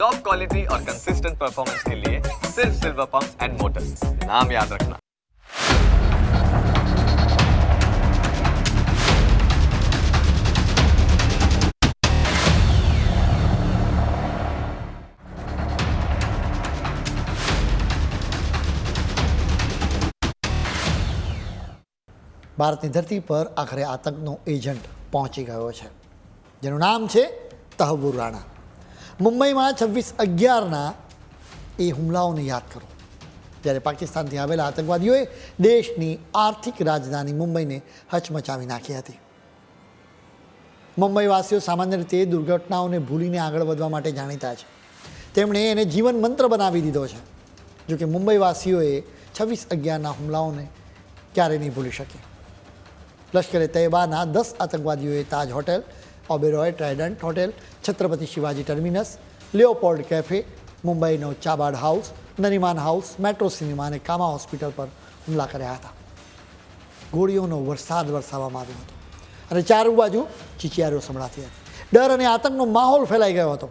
Top quality और consistent performance के लिए सिर्फ सिल्वर पंप्स एंड मोटर्स नाम याद रखना ભારતની ધરતી પર આખરે આતંકનો એજન્ટ પહોંચી ગયો છે જેનું નામ છે તહવુર રાણા મુંબઈમાં છવ્વીસ અગિયારના એ હુમલાઓને યાદ કરો. ત્યારે પાકિસ્તાનથી આવેલા આતંકવાદીઓએ દેશની આર્થિક રાજધાની મુંબઈને હચમચાવી નાખી હતી. મુંબઈવાસીઓ સામાન્ય રીતે દુર્ઘટનાઓને ભૂલીને આગળ વધવા માટે જાણીતા છે. તેમણે એને જીવન મંત્ર બનાવી દીધો છે. જોકે મુંબઈવાસીઓએ છવ્વીસ અગિયારના હુમલાઓને ક્યારેય નહીં ભૂલી શકે. લશ્કરે તૈબાના દસ આતંકવાદીઓએ Taj hotel Oberoi Trident hotel, Chhatrapati Shivaji terminus Leopold cafe, મુંબઈનો Chabad house, Nariman house, metro cinema અને કામા હોસ્પિટલ પર હુમલા કર્યા હતા. ગોળીઓનો વરસાદ વરસાવવામાં આવ્યો હતો અને ચારે બાજુ ચીચિયારીઓ સંભળાતી હતી. ડર અને આતંકનો માહોલ ફેલાઈ ગયો હતો.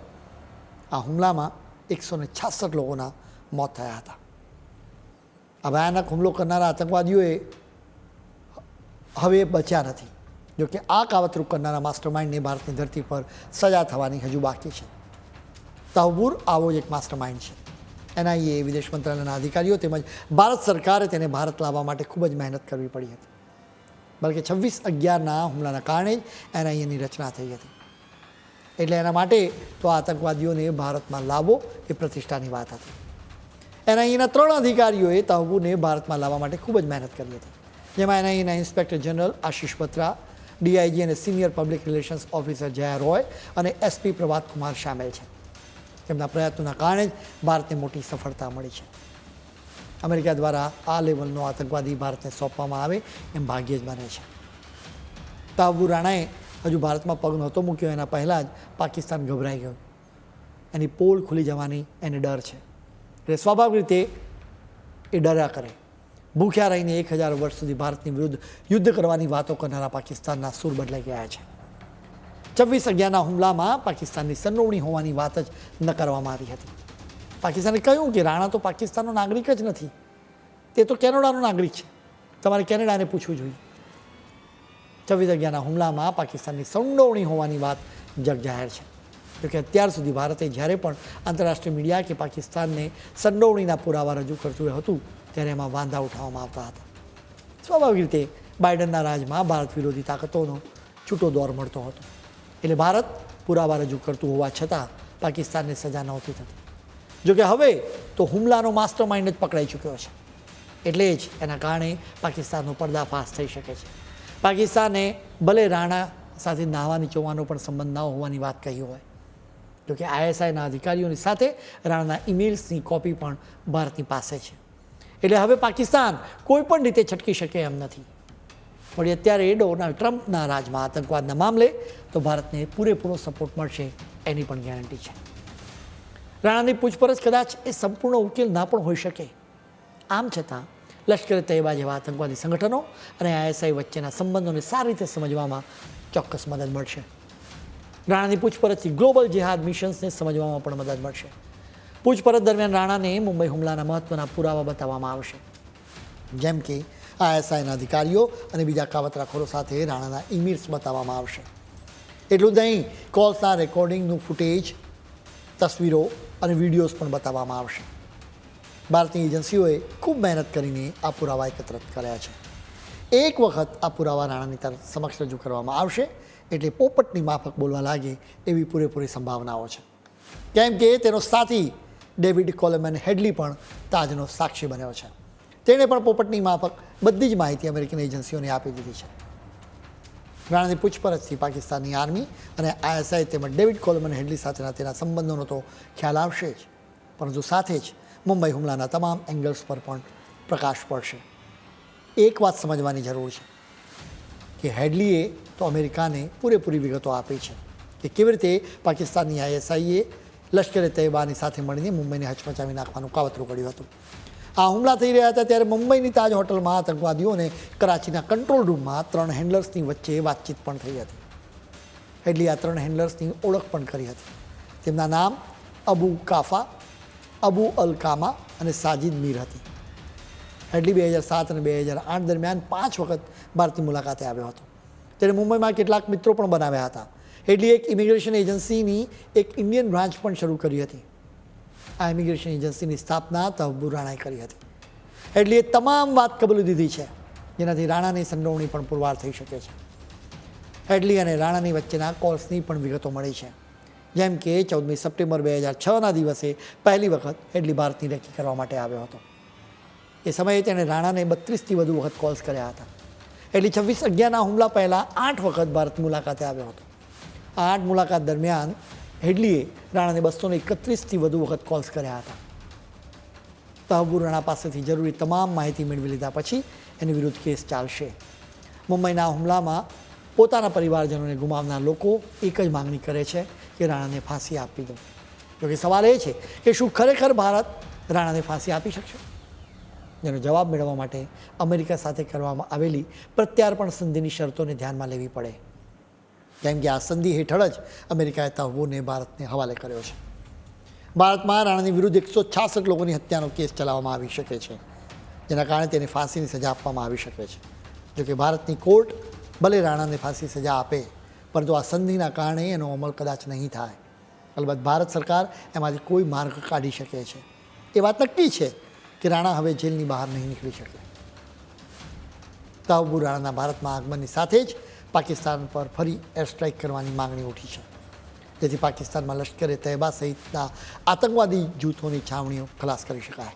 આ હુમલામાં એકસો ને છાસઠ લોકોના મોત થયા હતા. આ ભયાનક હુમલો કરનારા આતંકવાદીઓએ હવે બચ્યા નથી. જોકે આ કાવતરૂપ કરનારા માસ્ટર માઇન્ડને ભારતની ધરતી પર સજા થવાની હજુ બાકી છે. તહબુર આવો જ એક માસ્ટર માઇન્ડ છે. એનઆઈએ, વિદેશ મંત્રાલયના અધિકારીઓ તેમજ ભારત સરકારે તેને ભારત લાવવા માટે ખૂબ જ મહેનત કરવી પડી હતી. બલકે છવ્વીસ અગિયારના હુમલાના કારણે જ એનઆઈએની રચના થઈ હતી. એટલે એના માટે તો આતંકવાદીઓને ભારતમાં લાવવો એ પ્રતિષ્ઠાની વાત હતી. એનઆઈએના ત્રણ અધિકારીઓએ તહબુરને ભારતમાં લાવવા માટે ખૂબ જ મહેનત કરી હતી. જેમાં એનઆઈએના inspector general Ashish Batra DIG અને senior public relations officer Jaya Roy અને એસપી પ્રભાત કુમાર સામેલ છે. તેમના પ્રયત્નોના કારણે જ ભારતને મોટી સફળતા મળી છે. અમેરિકા દ્વારા આ લેવલનો આતંકવાદી ભારતને સોંપવામાં આવે એમ ભાગ્ય જ બને છે. તાબુ રાણાએ હજુ ભારતમાં પગ નહોતો મૂક્યો, એના પહેલાં જ પાકિસ્તાન ગભરાઈ ગયું. એની પોલ ખુલી જવાની એને ડર છે. એટલે સ્વાભાવિક રીતે એ ડર્યા કરે. ભૂખ્યા રહીને એક હજાર વર્ષ સુધી ભારતની વિરુદ્ધ યુદ્ધ કરવાની વાતો કરનારા પાકિસ્તાનના સૂર બદલાઈ ગયા છે. છવ્વીસ અગિયારના હુમલામાં પાકિસ્તાનની સંડોવણી હોવાની વાત જ ન કરવામાં આવી હતી. પાકિસ્તાને કહ્યું કે રાણા તો પાકિસ્તાનનો નાગરિક જ નથી. તે તો કેનેડાનો નાગરિક છે. તમારે કેનેડાને પૂછવું જોઈએ. છવ્વીસ અગિયારના હુમલામાં પાકિસ્તાનની સંડોવણી હોવાની વાત જગજાહેર છે. જોકે અત્યાર સુધી ભારતે જ્યારે પણ આંતરરાષ્ટ્રીય મીડિયા કે પાકિસ્તાનને સંડોવણીના પુરાવા રજૂ કરતું હતું ત્યારે એમાં વાંધા ઉઠાવવામાં આવતા હતા. સ્વાભાવિક રીતે બાઇડનના રાજમાં ભારત વિરોધી તાકાતોનો છૂટો દોર મળતો હતો. એટલે ભારત પુરાવા રજૂ કરતું હોવા છતાં પાકિસ્તાનને સજા નહોતી થતી. જોકે હવે તો હુમલાનો માસ્ટર માઇન્ડ જ પકડાઈ ચૂક્યો છે. એટલે જ એના કારણે પાકિસ્તાનનો પર્દાફાશ થઈ શકે છે. પાકિસ્તાને ભલે રાણા સાથે નાહવા નીચોવાનો પણ સંબંધ ન હોવાની વાત કહી હોય. જોકે આઈએસઆઈના અધિકારીઓની સાથે રાણાના ઇમેલ્સની કોપી પણ ભારતની પાસે છે. એટલે હવે પાકિસ્તાન કોઈ પણ રીતે છટકી શકે એમ નથી. વળી અત્યારે ડોનાલ્ડ ટ્રમ્પના રાજમાં આતંકવાદના મામલે તો ભારતને પૂરેપૂરો સપોર્ટ મળશે એની પણ ગેરંટી છે. રાણાની પૂછપરછ કદાચ એ સંપૂર્ણ ઉકેલ ના પણ હોઈ શકે. આમ છતાં, લશ્કરે તૈયબા જેવા આતંકવાદી સંગઠનો અને આઈએસઆઈ વચ્ચેના સંબંધોને સારી રીતે સમજવામાં ચોક્કસ મદદ મળશે. રાણાની પૂછપરછથી ગ્લોબલ જેહાદ મિશન્સને સમજવામાં પણ મદદ મળશે. પૂછપરછ દરમિયાન રાણાને મુંબઈ હુમલાના મહત્વના પુરાવા બતાવવામાં આવશે. જેમ કે આઈએસઆઈના અધિકારીઓ અને બીજા કાવતરાખોરો સાથે રાણાના ઇમેલ્સ બતાવવામાં આવશે. એટલું જ નહીં, કોલ્સના રેકોર્ડિંગનું ફૂટેજ, તસવીરો અને વિડીયોઝ પણ બતાવવામાં આવશે. ભારતની એજન્સીઓએ ખૂબ મહેનત કરીને આ પુરાવા એકત્રિત કર્યા છે. એક વખત આ પુરાવા રાણાની સમક્ષ રજૂ કરવામાં આવશે, એટલે પોપટની માફક બોલવા લાગે એવી પૂરેપૂરી સંભાવનાઓ છે. કેમ કે તેનો સાથી ડેવિડ કોલેમેન હેડલી પણ તાજનો સાક્ષી બન્યો છે. તેણે પણ પોપટની માફક બધી જ માહિતી અમેરિકન એજન્સીઓને આપી દીધી છે. રાણાની પૂછપરછથી પાકિસ્તાનની આર્મી અને આઈએસઆઈ તેમજ ડેવિડ કોલમન હેડલી સાથેના તેના સંબંધોનો તો ખ્યાલ આવશે જ. પરંતુ સાથે જ મુંબઈ હુમલાના તમામ એંગલ્સ પર પણ પ્રકાશ પડશે. એક વાત સમજવાની જરૂર છે કે હેડલીએ તો અમેરિકાને પૂરેપૂરી વિગતો આપી છે કે કેવી રીતે પાકિસ્તાનની આઈએસઆઈએ લશ્કરે તૈયબાની સાથે મળીને મુંબઈને હચમચાવી નાખવાનું કાવતરું કર્યું હતું. આ હુમલા થઈ રહ્યા હતા ત્યારે મુંબઈની તાજ હોટલમાં આતંકવાદીઓને કરાચીના કંટ્રોલ રૂમમાં ત્રણ હેન્ડલર્સની વચ્ચે વાતચીત પણ થઈ હતી. હેડલી આ ત્રણ હેન્ડલર્સની ઓળખ પણ કરી હતી. તેમના નામ અબુ કાફા, અબુ અલ કામા અને સાજિદ મીર હતી. હેડલી બે હજાર સાત અને બે હજાર આઠ દરમિયાન પાંચ વખત ભારતની મુલાકાતે આવ્યો હતો. તેણે મુંબઈમાં કેટલાક મિત્રો પણ બનાવ્યા હતા. હેડલી એક ઇમિગ્રેશન એજન્સીની એક ઇન્ડિયન બ્રાન્ચ પણ શરૂ કરી હતી. આ ઇમિગ્રેશન એજન્સીની સ્થાપના તહબુર રાણાએ કરી હતી. હેડલીએ તમામ વાત કબૂલી દીધી છે. જેનાથી રાણાની સંડોવણી પણ પુરવાર થઈ શકે છે. હેડલી અને રાણાની વચ્ચેના કોલ્સની પણ વિગતો મળી છે. જેમ કે ચૌદમી સપ્ટેમ્બર બે હજાર છના દિવસે પહેલી વખત હેડલી ભારતની રેકી કરવા માટે આવ્યો હતો. એ સમયે તેણે રાણાને બત્રીસથી વધુ વખત કોલ્સ કર્યા હતા. એટલે છવ્વીસ અગિયારના હુમલા પહેલાં આઠ વખત ભારત મુલાકાતે આવ્યો હતો. આઠ મુલાકાત દરમિયાન હેડલીએ રાણાને બસોને એકત્રીસથી વધુ વખત કોલ્સ કર્યા હતા. તહબુર રાણા પાસેથી જરૂરી તમામ માહિતી મેળવી લીધા પછી એની વિરુદ્ધ કેસ ચાલશે. મુંબઈના હુમલામાં પોતાના પરિવારજનોને ગુમાવનાર લોકો એક જ માંગણી કરે છે કે રાણાને ફાંસી આપી દો. જોકે સવાલ એ છે કે શું ખરેખર ભારત રાણાને ફાંસી આપી શકશે? જેનો જવાબ મેળવવા માટે અમેરિકા સાથે કરવામાં આવેલી પ્રત્યાર્પણ સંધિની શરતોને ધ્યાનમાં લેવી પડે. કેમ કે આ સંધિ હેઠળ જ અમેરિકાએ તાવોને ભારતને હવાલે કર્યો છે. ભારતમાં રાણાની વિરુદ્ધ એકસો છાસઠ લોકોની હત્યાનો કેસ ચલાવવામાં આવી શકે છે. જેના કારણે તેને ફાંસીની સજા આપવામાં આવી શકે છે. જોકે ભારતની કોર્ટ ભલે રાણાને ફાંસી સજા આપે, પરંતુ આ સંધિના કારણે એનો અમલ કદાચ નહીં થાય. અલબત્ત ભારત સરકાર એમાંથી કોઈ માર્ગ કાઢી શકે છે. એ વાત નક્કી છે કે રાણા હવે જેલની બહાર નહીં નીકળી શકે. તાવબુ રાણાના ભારતમાં આગમનની સાથે જ પાકિસ્તાન પર ફરી એર સ્ટ્રાઇક કરવાની માંગણી ઉઠી છે. જેથી પાકિસ્તાનમાં લશ્કરે તૈયબા સહિતના આતંકવાદી જૂથોની છાવણીઓ ખલાસ કરી શકાય.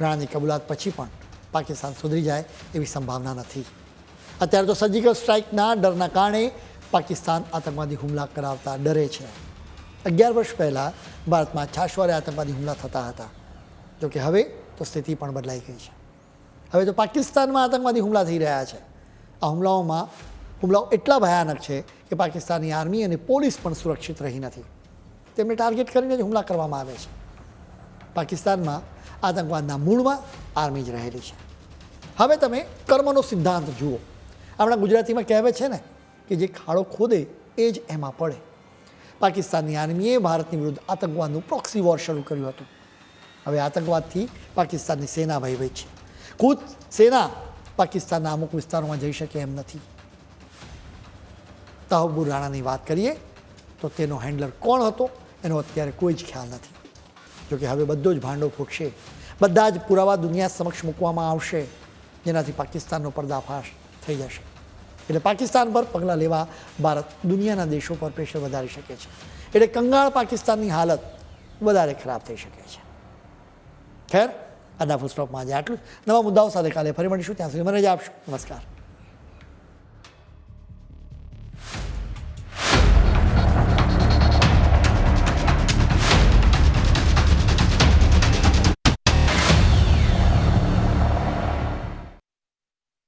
રાણાની કબૂલાત પછી પણ પાકિસ્તાન સુધરી જાય એવી સંભાવના નથી. અત્યારે તો સર્જિકલ સ્ટ્રાઇકના ડરના કારણે પાકિસ્તાન આતંકવાદી હુમલા કરાવતા ડરે છે. અગિયાર વર્ષ પહેલાં ભારતમાં છાશવારે આતંકવાદી હુમલા થતા હતા. જોકે હવે તો સ્થિતિ પણ બદલાઈ ગઈ છે. હવે તો પાકિસ્તાનમાં આતંકવાદી હુમલા થઈ રહ્યા છે. આ હુમલાઓમાં હુમલાઓ એટલા ભયાનક છે કે પાકિસ્તાની આર્મી અને પોલીસ પણ સુરક્ષિત રહી નથી. તેમને ટાર્ગેટ કરીને જ હુમલા કરવામાં આવે છે. પાકિસ્તાનમાં આતંકવાદના મૂળમાં આર્મી જ રહેલી છે. હવે તમે કર્મનો સિદ્ધાંત જુઓ. આપણા ગુજરાતીમાં કહેવત છે ને કે જે ખાડો ખોદે એ જ એમાં પડે. પાકિસ્તાનની આર્મીએ ભારતની વિરુદ્ધ આતંકવાદનું પ્રોક્સી વોર શરૂ કર્યું હતું. હવે આતંકવાદથી પાકિસ્તાનની સેના ભયભીત છે. ખુદ સેના પાકિસ્તાનના અમુક વિસ્તારોમાં જઈ શકે એમ નથી. તહબુર રાણાની વાત કરીએ, તો તેનો હેન્ડલર કોણ હતો? એનો અત્યારે કોઈ જ ખ્યાલ નથી. જોકે હવે બધો જ ભાંડો ફૂટશે બધા જ પુરાવા દુનિયા સમક્ષ મૂકવામાં આવશે, જેનાથી પાકિસ્તાનનો પર્દાફાશ થઈ જશે. એટલે પાકિસ્તાન પર પગલાં લેવા ભારત દુનિયાના દેશો પર પ્રેશર વધારી શકે છે. એટલે કંગાળ પાકિસ્તાનની હાલત વધારે ખરાબ થઈ શકે છે. ખેર આજના ફૂલ આજે આટલું નવા મુદ્દાઓ સાથે કાલે ફરી મળીશું. ત્યાં સુધી મને જ આપશો. નમસ્કાર.